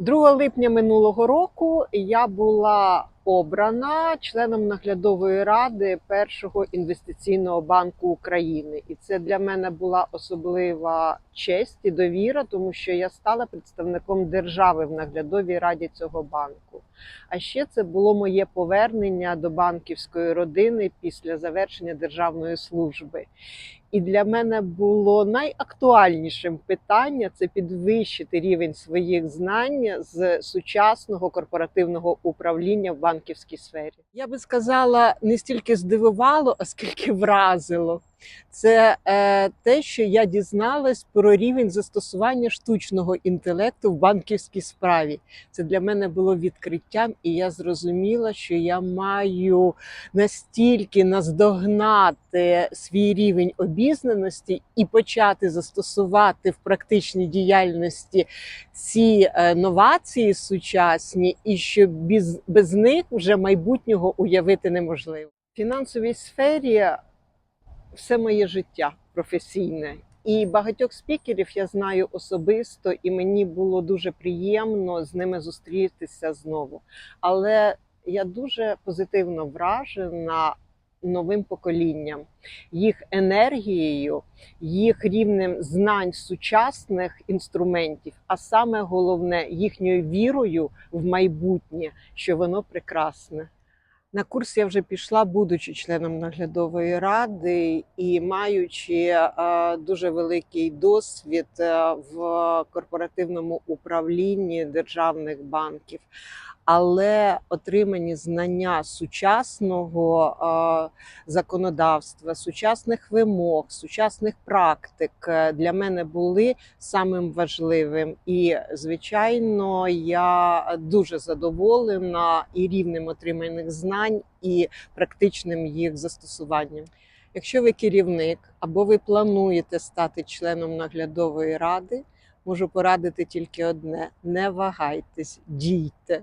2 липня минулого року я була обрана членом наглядової ради першого інвестиційного банку України, і це для мене була особлива честь і довіра, тому що я стала представником держави в наглядовій раді цього банку. А ще це було моє повернення до банківської родини після завершення державної служби. І для мене було найактуальнішим питання це підвищити рівень своїх знань з сучасного корпоративного управління в банківській сфері. Я би сказала, не стільки здивувало, а скільки вразило. Це е, те, що я дізналась про рівень застосування штучного інтелекту в банківській справі. Це для мене було відкриттям, і я зрозуміла, що я маю настільки наздогнати свій рівень обізнаності і почати застосувати в практичній діяльності ці е, новації сучасні, і що без, без них вже майбутнього уявити неможливо. В фінансовій сфері все моє життя професійне. І багатьох спікерів я знаю особисто, і мені було дуже приємно з ними зустрітися знову. Але я дуже позитивно вражена новим поколінням, їх енергією, їх рівнем знань сучасних інструментів, а саме головне їхньою вірою в майбутнє, що воно прекрасне. На курс я вже пішла, будучи членом наглядової ради і маючи е, дуже великий досвід е, в корпоративному управлінні державних банків. Але отримані знання сучасного е, законодавства, сучасних вимог, сучасних практик е, для мене були самим важливим. І, звичайно, я дуже задоволена і рівнем отриманих знань, і практичним їх застосуванням. Якщо ви керівник або ви плануєте стати членом наглядової ради, можу порадити тільки одне: не вагайтесь, дійте.